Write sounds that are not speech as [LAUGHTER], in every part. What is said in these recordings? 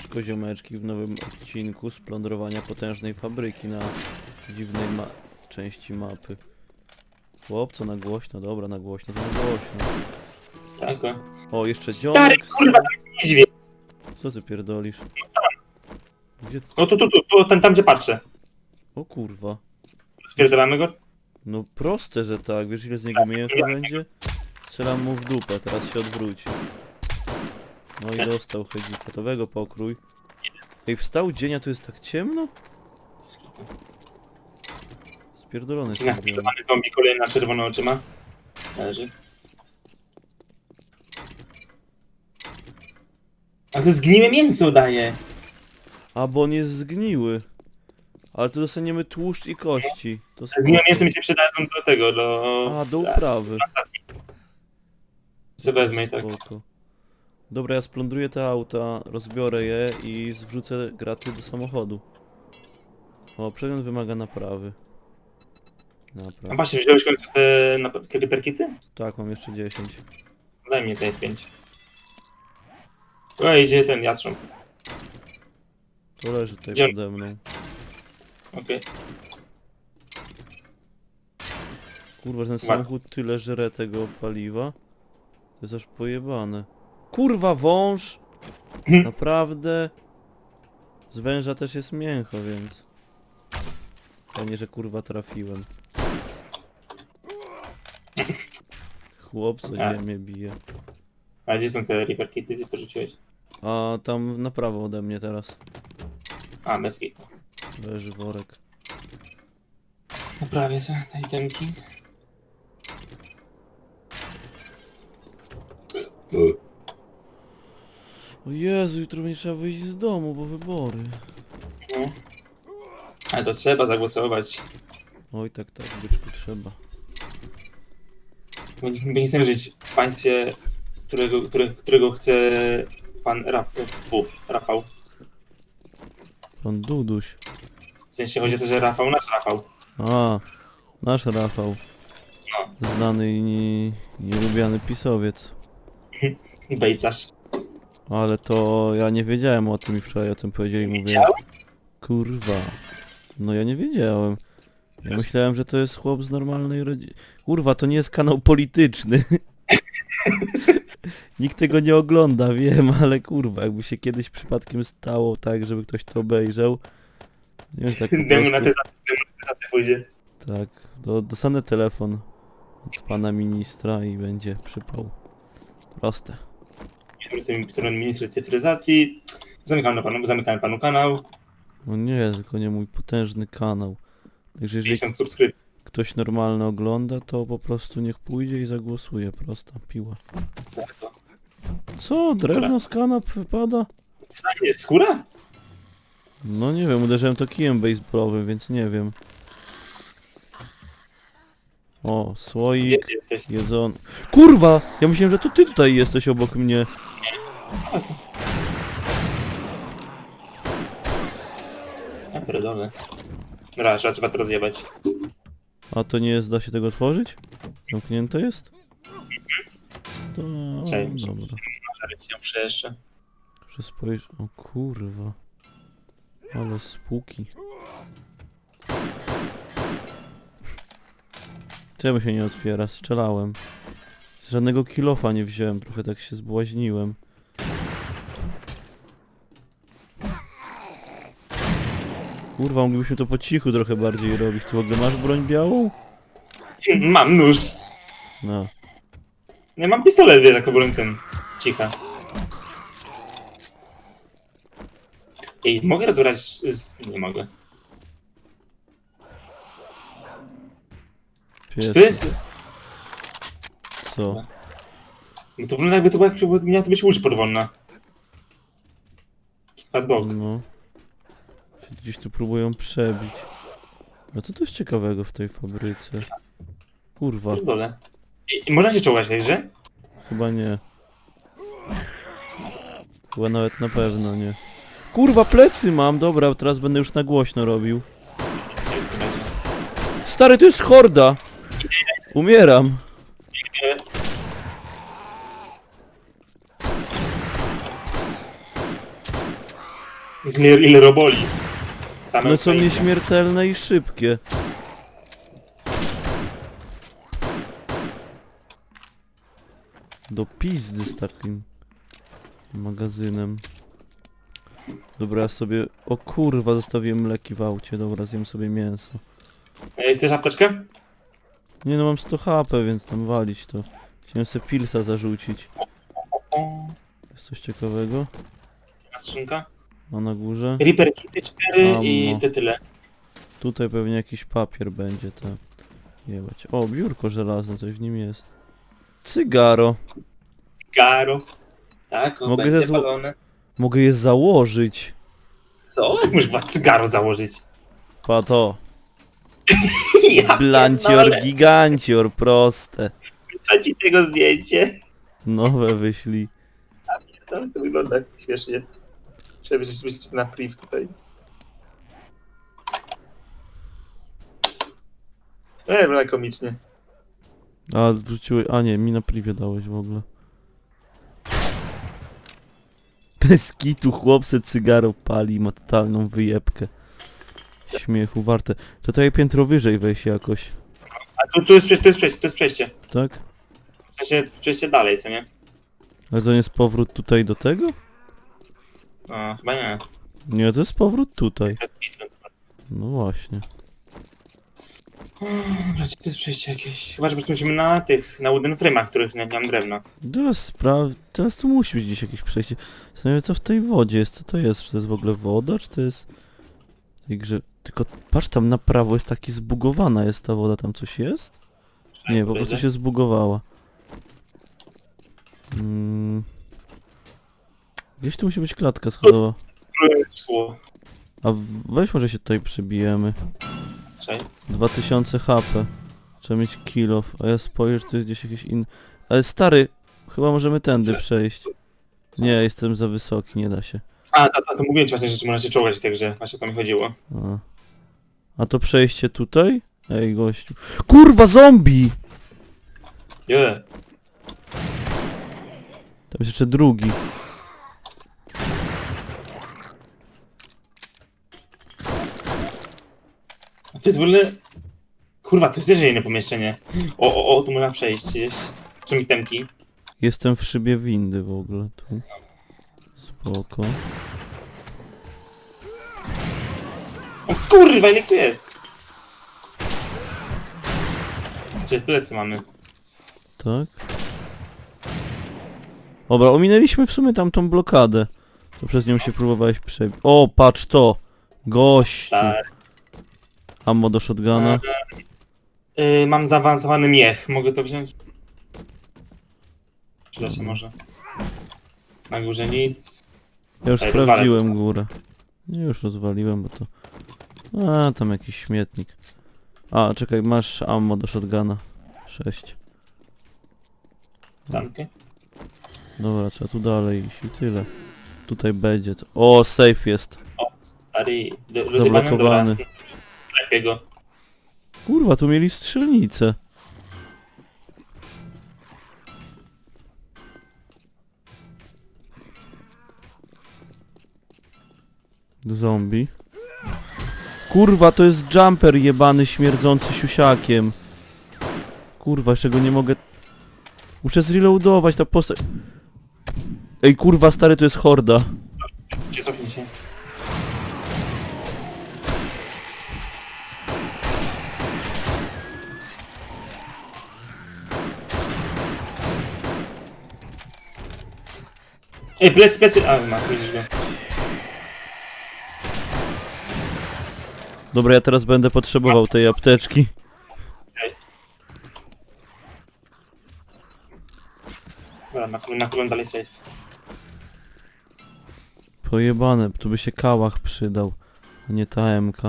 I maneczko ziomeczki w nowym odcinku splądrowania potężnej fabryki na dziwnej ma części mapy. Chłopco na głośno, dobra, na głośno, to na głośno. Tak, o. O, jeszcze Stary, dzionek. kurwa, tam jest niedźwiedź. Co ty pierdolisz? Gdzie... O, tu, tu, tu, tu ten, tam gdzie patrzę. O kurwa. Spierdolamy go? No proste, że tak. Wiesz ile z niego mięcha będzie? Strzelam mu w dupę, teraz się odwróci. No i dostał chodzi gotowego pokrój. Ej, wstał dzień, a tu jest tak ciemno? Spierdolony jest. Naspilowany zombie kolejna czerwona oczyma. Leży. A to zgniłe mięso daje. A, bo on jest zgniły. Ale tu dostaniemy tłuszcz i kości. To Zgniłe mięso mi się przydadzą do tego, do... A, do uprawy. Co wezmę i tak. Spoko. Dobra, ja splądruję te auta, rozbiorę je i zwrócę graty do samochodu. O, przegląd wymaga naprawy. A Naprawy. właśnie, wziąłeś w końcu te nap- creeper kity? Tak, mam jeszcze 10. Daj mi PS5. O, idzie ten jastrząb. To leży tutaj Gdzie- pode mną. Okej. Kurwa, ten samochód tyle żre tego paliwa. To jest aż pojebane. Kurwa, wąż! Naprawdę? Z węża też jest mięcho, więc... Fajnie, że kurwa trafiłem. Chłop, co A. ziemię bije. A gdzie są te creeper kity? Gdzie to rzuciłeś? A tam na prawo ode mnie teraz. A, bez kitu. Leży worek. Naprawię sobie te itemki. O Jezu, jutro będzie trzeba wyjść z domu, bo wybory. No. Ale to trzeba zagłosować. Oj, tak, tak, byczku trzeba. Bo nie, chcemy żyć w państwie, którego, które, którego chce pan Raf, fu, Rafał. Pan Duduś. W sensie chodzi o to, że Rafał, nasz Rafał. A, nasz Rafał. No. Znany i nie, nielubiany pisowiec. [LAUGHS] Bejcarz. Ale to ja nie wiedziałem o tym i wczoraj o tym powiedzieli, mówię, kurwa. No ja nie wiedziałem. Ja myślałem, że to jest chłop z normalnej rodziny. Kurwa, to nie jest kanał polityczny. [LAUGHS] Nikt tego nie ogląda, wiem, ale kurwa, jakby się kiedyś przypadkiem stało tak, żeby ktoś to obejrzał. Nie wiem, tak po Demonetyzacja, prostu, demonetyzacja pójdzie. tak, do, dostanę telefon od pana ministra i będzie przypał. Proste. Wrócimy stronę ministra cyfryzacji. Zamykamy panu, zamykamy panu kanał. No nie, tylko nie mój potężny kanał. Także jeżeli 50 subskrypcji. ktoś normalny ogląda, to po prostu niech pójdzie i zagłosuje. Prosta piła. Tak, to. Co? Drewno z kanap wypada? Co jest skóra? No nie wiem, uderzyłem to kijem baseballowym, więc nie wiem. O, Gdzie słoik, ty jesteś? jedzon... Kurwa! Ja myślałem, że to ty tutaj jesteś obok mnie. Ja pierdolę. Dobra, trzeba, trzeba to rozjebać. A to nie jest, da się tego otworzyć? Zamknięte jest? To... Dobra. Może się przejeżdżę. Muszę spojrzeć... O kurwa. Ale spóki. Czemu się nie otwiera? Strzelałem. Żadnego kilofa nie wziąłem, trochę tak się zbłaźniłem. Kurwa, moglibyśmy to po cichu trochę bardziej robić. Ty w ogóle masz broń białą? Mam nóż. No. Nie mam pistolet, wiesz, jako broń ten. Cicha. Ej, mogę rozbrać z... Nie mogę. Czy Pies, to jest... co? No to wygląda jakby to była, jakby miała to być łódź podwodna. Dog. No. Gdzieś tu próbują przebić. No co to jest ciekawego w tej fabryce? Kurwa, Pierdolę. I, I można się czołgać w tej grze? chyba nie. Chyba nawet na pewno nie. Kurwa, plecy mam! Dobra, teraz będę już na głośno robił. Stary, to jest horda! Umieram. Ile, ile roboli. Same No co Ukraińcy. nieśmiertelne i szybkie. Do pizdy z takim magazynem. Dobra, ja sobie... O kurwa, zostawiłem mleki w aucie. Dobra, zjem sobie mięso. Ej, Chcesz apteczkę? Nie no, mam 100 HP, więc tam walić to. Chciałem sobie pilsa zarzucić. O, Jest coś ciekawego? skrzynka. A na górze? Reaper Kity 4 i Ammo. te tyle. Tutaj pewnie jakiś papier będzie, tak. Jebać. O, biurko żelazne, coś w nim jest. Cygaro. Garo. Tak, on Mogę będzie palone. Mogę je założyć. Co? [LAUGHS] Jak chyba cygaro założyć? Pato. [LAUGHS] ja Blancior, pierdolę. gigancior, proste. Co ci tego zdjęcie? Nowe wyślij. To wygląda śmiesznie. Trzeba się zmieścić na priv tutaj. Nie, wygląda komicznie. A, wrzuciłeś... A nie, mi na privie dałeś w ogóle. Bez kitu chłopce cygaro pali, ma totalną wyjebkę. Śmiechu warte. To tutaj piętro wyżej wejść jakoś, A tu, tu, jest, przejście, tu jest przejście, tu jest przejście. tak? W sensie przejście dalej, co nie? Ale to nie jest powrót tutaj do tego? Chyba nie. Nie, to jest powrót tutaj. No właśnie. Gdzie to jest przejście jakieś? Chyba, że po prostu musimy na tych, na wooden frame'ach, których nie, nie mam drewna. Teraz spraw... Teraz tu musi być gdzieś jakieś przejście. Zastanawiam się, co w tej wodzie jest. Co to jest? Czy to jest w ogóle woda, czy to jest... W tej grze... Tylko patrz tam na prawo, jest taki zbugowana jest ta woda. Tam coś jest? Nie, po prostu się zbugowała. Mm. Gdzieś tu musi być klatka schodowa. Szło. A weź może się tutaj przebijemy. Czekaj. 2000 HP. Trzeba mieć kill A ja spojrzę, czy to jest gdzieś jakiś inny... Ale stary, chyba możemy tędy przejść. Nie, jestem za wysoki, nie da się. A, to, to, to mówiłem ci właśnie, że można się czołgać grze. Właśnie o to mi chodziło. A, A to przejście tutaj? Ej, gościu. Kurwa, zombie! Je. Tam jest jeszcze drugi. To jest w ogóle... Kurwa, to jest jeszcze inne pomieszczenie. O, o, o, tu można przejść gdzieś. Są mi temki. Jestem w szybie windy w ogóle tu. Spoko. O kurwa, ile tu jest? Gdzie plecy mamy? Tak. Dobra, ominęliśmy w sumie tamtą blokadę. To przez nią się próbowałeś przebić. O, patrz to! Gościu! Tak. Ammo do shotguna. Yy, mam zaawansowany miech. Mogę to wziąć? Przyda się może. Na górze nic. Ja już Ej, sprawdziłem górę. Nie, już rozwaliłem, bo to... A, tam jakiś śmietnik. A, czekaj, masz ammo do shotguna. 6. Tanki. Dobra, trzeba tu dalej iść i tyle. Tutaj będzie. co- O, safe jest. O, stary. do- Rozjebany? Zablokowany. Dobra. Lepiej go. Kurwa, tu mieli strzelnicę. Zombie. Kurwa, to jest jumper jebany śmierdzący siusiakiem. Kurwa, jeszcze go nie mogę... Muszę zreloadować ta postać. Ej, kurwa, stary, to jest horda. Gdzie cofnij Ej, plecy, plecy! A, ma, widzisz go. Dobra, ja teraz będę potrzebował tej apteczki. Dobra, na, na którą dalej safe. Pojebane, tu by się kałach przydał, a nie ta MK.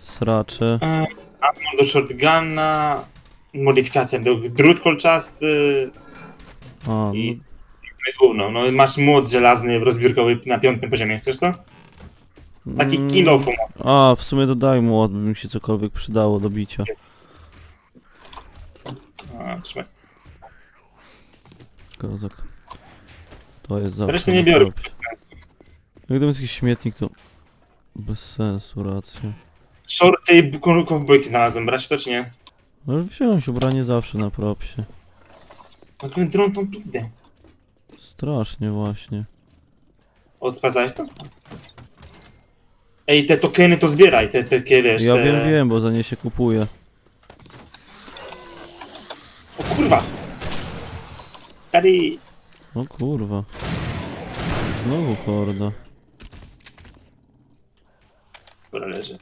Sracze. E, Ammo do shotguna, modyfikacja do drut kolczasty, A, no, I- gówno. No masz młot żelazny, rozbiórkowy na piątym poziomie, chcesz to? Taki mm, kill off A, w sumie dodaj mu, by mi się cokolwiek przydało do bicia. A, trzymaj. Kozak. To jest zawsze Resztę nie biorę. bez sensu. Jak tam jest jakiś śmietnik, to... Bez sensu, racja. Shorty i ko- kowbojki znalazłem, brać to czy nie? Ale wziąć ubranie zawsze na propsie. Jak my drą tą pizdę. Strasznie właśnie. O, sprawdzałeś to? Ej, te tokeny to zbieraj, te takie wiesz, Ja te... wiem, wiem, bo za nie się kupuje. O kurwa! Stary... O kurwa. Znowu horda. Dobra, leży.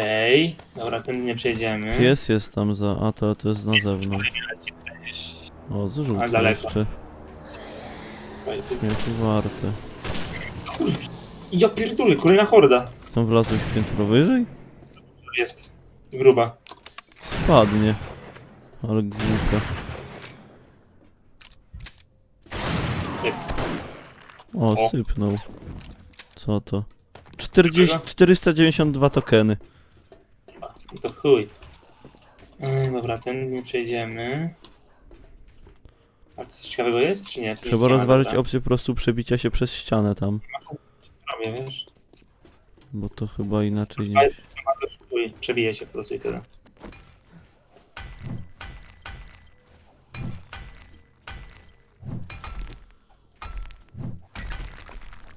Okej, dobra, ten nie przejdziemy. Pies jest tam za... A to, to jest na zewnątrz. O, zużył Ale to daleko. jeszcze. Jakie warte. Ja pierdolę, kolejna horda. Tam wlazłeś piętro wyżej? Jest. Gruba. Padnie. Ale głupia. O, O. sypnął. Co to? 40, 492 tokeny. To chuj. Yy, dobra, ten nie przejdziemy. A coś ciekawego jest, czy nie? Tu nic Trzeba nie ma, rozważyć dobra. opcję po prostu przebicia się przez ścianę tam. Robię, wiesz? Bo to chyba inaczej nie... To chuj, przebije się po prostu i tyle.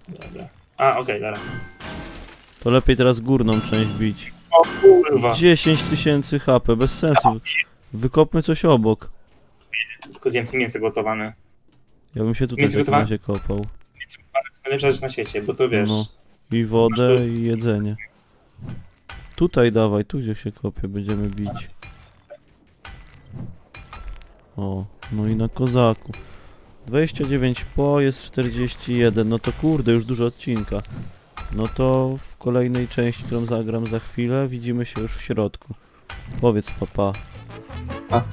Dobra. A, okej, dobra. To lepiej teraz górną część bić. Kurwa! 10 tysięcy HP, bez sensu. Wykopmy coś obok. Tylko zjem sobie mięso gotowane. Ja bym się tutaj w Mięso takim gotowane? razie kopał. Mięso gotowane to jest najlepsza rzecz na świecie, bo to wiesz... No. I wodę, i jedzenie. Tutaj dawaj, tu gdzie się kopie, będziemy bić. O, no i na kozaku. 29 po, jest 41, no to kurde, już dużo odcinka. No to w kolejnej części, którą zagram za chwilę, widzimy się już w środku. Powiedz papa. Pa.